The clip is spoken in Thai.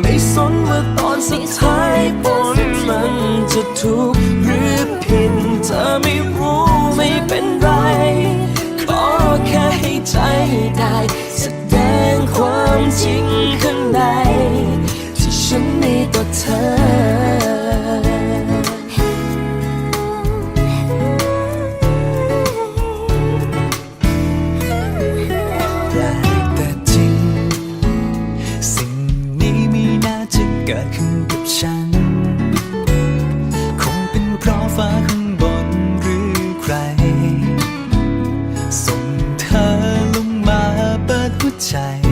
ไม่สนว่าตอนสุดท้ายผลมันจะถูกหรือผิดเธอไม่รู้ไม่เป็นไร ขอแค่ให้ใจได้ แสดงความจริงข้าง ฟ้าข้างบนหรือใคร ส่งเธอลงมาเปิดหัวใจ